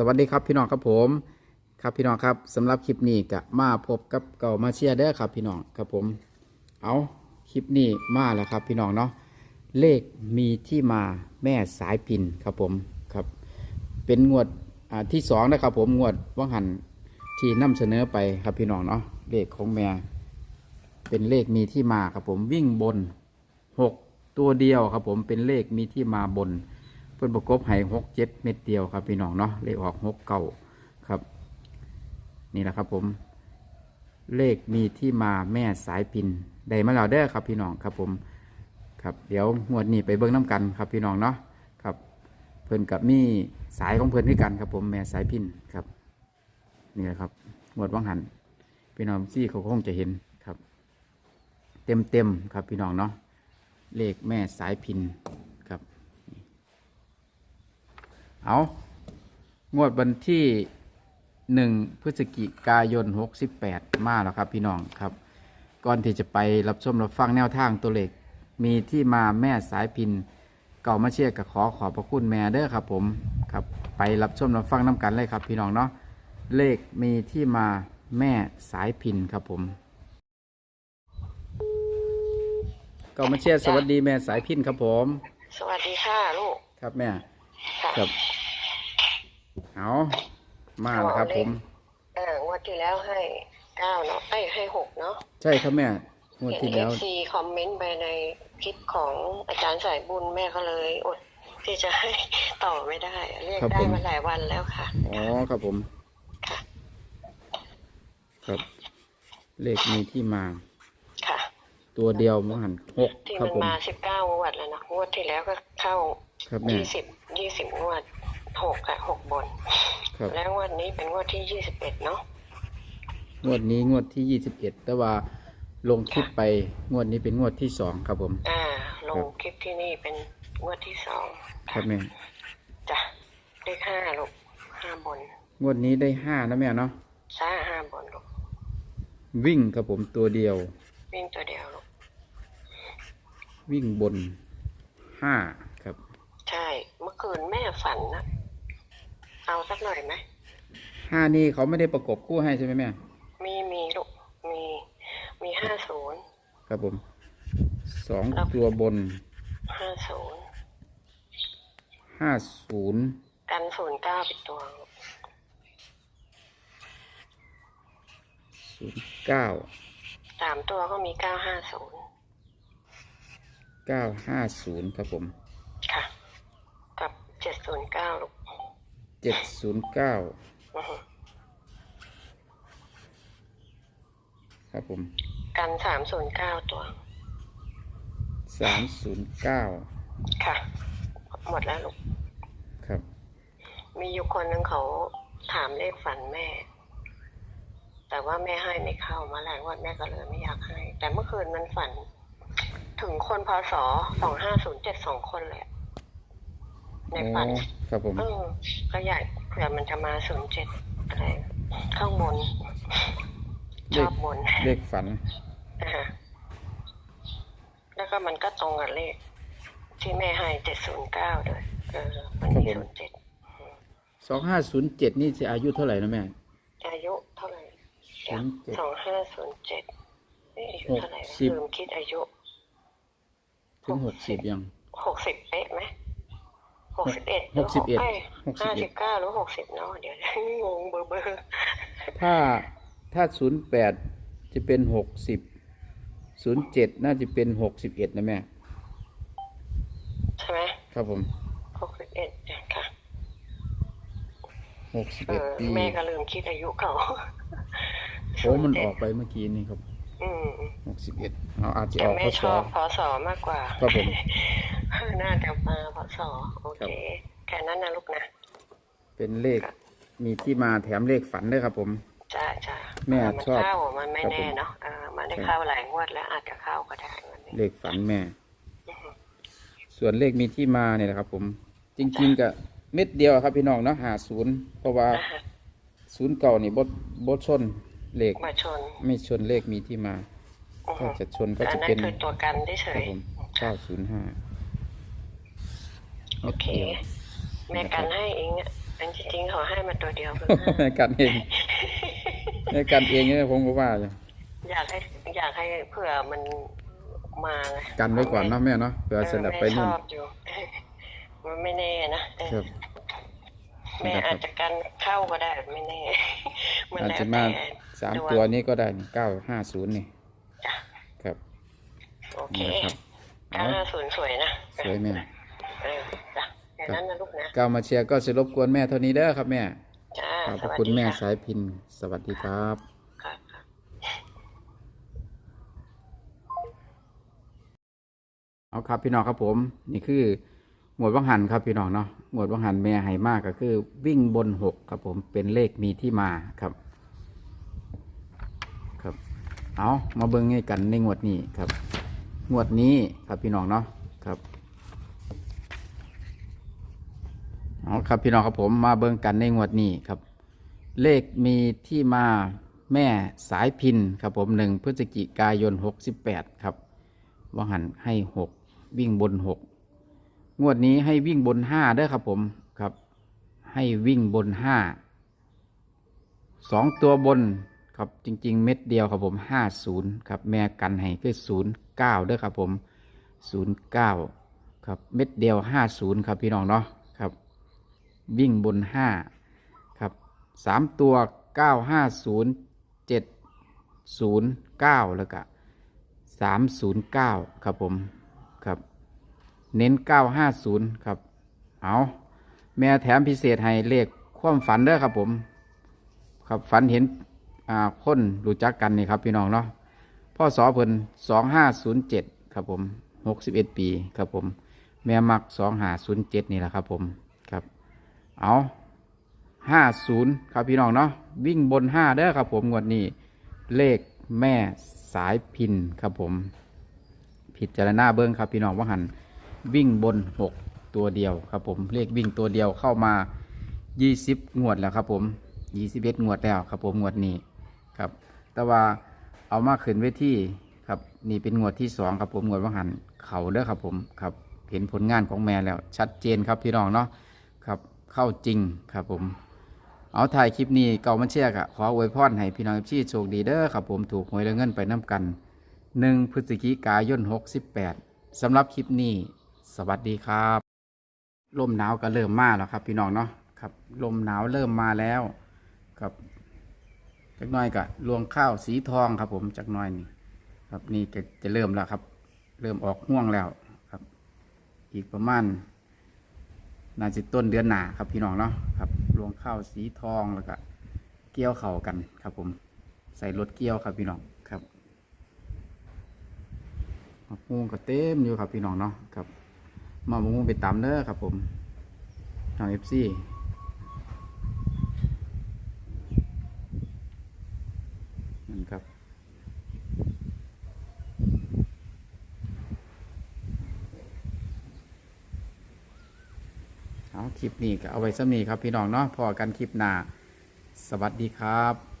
สวัสดีครับพี่น้องครับผม ครับพี่น้องครับสำหรับคลิปนี้ก็มาพบกับเก่ามาเชียร์เด้อครับ พี่น้องครับผม เอาคลิปนี้มาแล้วครับ พี่น้องเนาะเลขมีที่มาแม่สายพินครับผมครับ เป็นงวดที่สองนะครับผมงวดว่างหันที่นำเสนอไปครับพี่น้องเนาะเลขของแม่เป็นเลขมีที่มาครับผมวิ่งบนหกตัวเดียวครับผมเป็นเลขมีที่มาบน เพื่อนประกบให้หกเจ็ดเม็ดเดียวครับพี่น้องเนาะเลขออกหกเก่าครับ นี่แหละครับผม เลขมีที่มาแม่สายพินได้มาแล้วเด้อครับพี่น้องครับผมครับเดี๋ยวงวดนี้ไปเบิ้งน้ำกันครับพี่น้องเนาะครับ เพื่อนกับมี่สายของเพื่อนด้วยกันครับผมแม่สายพินครับนี่แหละครับงวดวังหันพี่น้องซี่เขาคงจะเห็นครับ เต็มเต็มครับพี่น้องเนาะเลขแม่สายพินครับ เอา งวดวันที่หนึ่งพฤศจิกายนหกสิบแปดมาแล้วครับพี่น้องครับ ก่อนที่จะไปรับชมรับฟังแนวทางตัวเลขมีที่มาแม่สายพินเก่ามาเชียร์กับขอขอบพระคุณแม่เด้อครับผมครับไปรับชมรับฟังน้ำกันเลยครับ พี่น้องเนาะเลขมีที่มาแม่สายพินครับผมเก่ามาเชียร์สวัสดีแม่สายพินครับผม สวัสดีค่ะลูกครับแม่ ค่ะ ครับ เอามาแล้วครับ ผมเอองวดที่แล้วให้เก้าเนาะไอ้ยให้หกเนาะใช่ครับแม่งวดเห็นที่เอแล้วฟซีคอมเมนต์ไปในคลิปของอาจารย์สายบุญแม่ก็เลยอดที่จะให้ต่อไม่ได้ เรียกได้มาหลายวันแล้วค่ะอ๋อครับผมค่ะครับเลขมีที่มาค่ะ ตัวเดียวมหันหกที่ครับมันผมมาสิบเก้างวดแล้วนะงวดที่แล้วก็เข้าครับแม่ยี่สิบยี่สิบงวด หกอะหกบน ครับแล้วงวดนี้เป็นงวดที่ยี่สิบเอ็ดเนาะงวดนี้งวดที่ยี่สิบเอ็ดแต่ว่าลงคลิปไปงวดนี้เป็นงวดที่สองครับผม อ่า ลงคลิปที่นี่เป็นงวดที่สองครับแม่จ้ะเลขห้าลูกห้าบนงวดนี้ได้ห้านะแม่เนาะซ่าห้าบนลูกวิ่งครับผมตัวเดียว วิ่งตัวเดียวลูกวิ่งบนห้าครับ ใช่ เมื่อคืนแม่ฝันนะ เอาสักหน่อยไหมห้านี่เขาไม่ได้ประกบคู่ให้ใช่ไหมแม่ มีมีลูกมีมีห้าศูนย์ครับผมสองตัวบนห้าศูนย์ห้าศูนย์กันศูนย์เก้าเป็นตัวลูกศูนย์เก้าสามตัวก็มีเก้าห้าศูนย์เก้าห้าศูนย์ครับผม ค่ะ กับเจ็ดศูนย์เก้าลูก เจ็ดศูนย์เก้าอือฮึครับผมกันสามศูนย์เก้าตัวสามศูนย์เก้าค่ะ หมดแล้วลูก ครับ มีอยู่คนหนึ่งเขาถามเลขฝันแม่ แต่ว่าแม่ให้ไม่เข้ามาหลายงวันแม่ก็เลยไม่อยากให้ แต่เมื่อคืนมันฝัน ถึงคนพศสองห้าศูนย์เจ็ดสองคนเลยอะในฝันอ๋อครับผมเออ ก็อยากเผื่อมันจะมาศูนย์เจ็ดอะไรข้างบนเลชอขบบนเลขฝันอ่าฮะแล้วก็มันก็ตรงกับเลข ที่แม่ให้เจ็ดศูนย์เก้าด้วยเออมันมีครับผมศูนย์เจ็ดสองห้าศูนย์เจ็ดนี่จะอายุเท่าไหร่นะแม่ อายุเท่าไหร่ศูนย์เจ็ดสองห้าศูนย์เจ็ดนี่อายุเท่าไหร่หกสิบ ลืมคิดอายุถึงหกสิบยังหกสิบเป๊ะไหม หกสิบเอ็ดหกสิบเอ็ดหกสิบห้าเอ็สิดบเก้าหรือหกสิบเนาะเดี๋ยวงงเบอร์เบอร์ถ้าถ้าศูนย์แปดจะเป็นหกสิบศูนย์เจ็ดน่าจะเป็นหกสิบเอ็ดนะแม่ ใช่ไหมครับผมหกสิบเอ็ดค่ะหกสิบเอเอ็ดอปีแม่ก็ลืมคิดอายุเขาโอ้มันออกไปเมื่อกี้นี่ครับอืมหกสิบเอ็ดเอาอาจจะแต่ออกแม่พชศอบพศมากกว่าครับผม น่าจะมาพศโอครัเคบแค่นั้นนะลูกนะ เป็นเลขมีที่มาแถมเลขฝันด้วยครับผมจ้าจ้าแม่เมันชอบเข้ามันไม่ครับแน่ผมเนาะเออมันได้เข้าหลายงวดแล้วอาจจะเข้าก็ได้วันนี้เลขฝันแม่ ส่วนเลขมีที่มาเนี่ยนะครับ ผม จริง ๆกับเม็ดเดียวครับพี่น้องเนาะหาศูนย์เพราะว่านะคะศูนย์เก่านี่บดบดชนเลขมาชนไม่ชนเลขมีที่มาอือฮึถ้าจะชนก็อัจะนนั้นเป็นคือตัวกันเฉครับยผมเก้าศูนย์ห้า โอเค แม่กันให้เองอะอันที่จริงเขาให้มาตัวเดียวคือห้าแม่กันเองแม่กันเองเนี่ยผมก็ว่าอยู่อยากให้อยากให้เผื่อมันมาไงกันไว้ก่อนเนาะแม่เนาะเผื่อสลับไปแม่ชนู่นอบอยู่มันไม่แน่นะเออครับแม่อาจจะกันเข้าก็ได้ไม่แน่มันอาจแล้วจะแต่มาสามดงตัวนี้ก็ได้เก้าห้าศูนย์นี่จ้ะครับ โอเคนี่นะครับเก้าห้าศูนย์สวยนะ สวยแม่ เออจ้ะอย่างนั้นนะลูกนะก้าวมาเชียร์ก็สิรบกวนแม่เท่านี้เด้อครับแม่จ้าขอบพสระวัสคุณดีแม่ค่ะสายพิน สวัสดีครับ ค่ะค่ะเอาครับพี่น้องครับผม นี่คือหมวดวังหันครับพี่น้องเนาะหมวดวังหันแม่ให้มากก็คือ วิ่งบนหกครับผมเป็นเลขมีที่มาครับ ครับ เอามาเบิ้งให้กันในงวดนี้ครับ งวดนี้ครับพี่น้องเนาะครับ เอาครับพี่น้องครับผมมาเบิ่งกันในงวดนี้ครับ เลขมีที่มาแม่สายพินครับผมหนึ่งพฤศจิกายนหกสิบแปดครับว่าหันให้หกวิ่งบนหกงวดนี้ให้วิ่งบนห้าเด้อครับผมครับ ให้วิ่งบนห้าสองตัวบนครับจริง ๆ เม็ดเดียวครับผมห้าศูนย์ครับแม่กันให้คือศูนย์เก้าเด้อครับผมศูนย์เก้าครับเม็ดเดียวห้าศูนย์ครับพี่น้องเนาะ วิ่งบนห้าครับสามตัวเก้าห้าศูนย์เจ็ดศูนย์เก้าแล้วก็สามศูนย์เก้าครับผมครับเน้นเก้าห้าศูนย์ครับเอาแม่แถมพิเศษให้เลขความฝันเด้อครับผม ครับฝันเห็นอ่าคนรู้จักกันนี่ครับพี่น้องเนาะพ่อสอเพิ่นสองห้าศูนย์เจ็ดครับผมหกสิบเอ็ดปีครับผม แม่มักสองหาศูนย์เจ็ดนี่แหละครับผม เอาห้าศูนย์ครับพี่น้องเนาะวิ่งบนห้าเด้อครับผมงวดนี้ เลขแม่สายพินครับผม ผิดจารณาเบิ้งครับพี่น้องว่าหันวิ่งบนหกตัวเดียวครับผมเลขวิ่งตัวเดียวเข้ามายี่สิบงวดแล้วครับผมยี่สิบเอ็ดงวดแล้วครับผมงวดนี้ครับ แต่ว่าเอามาขึ้นเวทีครับนี่เป็นงวดที่สองครับผมงวดว่าหันเขาเด้อครับผมครับเห็นผลงานของแม่แล้วชัดเจนครับพี่น้องเนาะ เข้าจริงครับผม เอาถ่ายคลิปนี้เก่ามันเชียกอะขออวยพรให้พี่น้องที่โชคดีเด้อครับผมถูกหวยและเงินไปน้ำกันหนึ่งพฤศจิกายนหกสิบแปดสำหรับคลิปนี้ สวัสดีครับลมหนาวก็เริ่มมาแล้วครับ พี่น้องเนาะครับลมหนาวเริ่มมาแล้วครับจักน้อยก็รวงข้าวสีทองครับ ผมจักน้อยนี่ครับนี่จะเริ่มแล้วครับ เริ่มออกห่วงแล้วครับ อีกประมาณ น่าจะต้นเดือนหนาครับพี่น้องเนาะครับรวงข้าวสีทองแล้วก็เกี่ยวเข่ากันครับผมใส่รถเกี่ยวครับพี่น้องครับมะม่วงก็เต็มอยู่ครับพี่น้องเนาะครับมามะม่วงไปตำเด้อครับผมทางเอฟซีนั่นครับ เอา คลิปนี้ก็เอาไว้สำนีครับพี่น้องเนาะพอกันคลิปหน้า สวัสดีครับ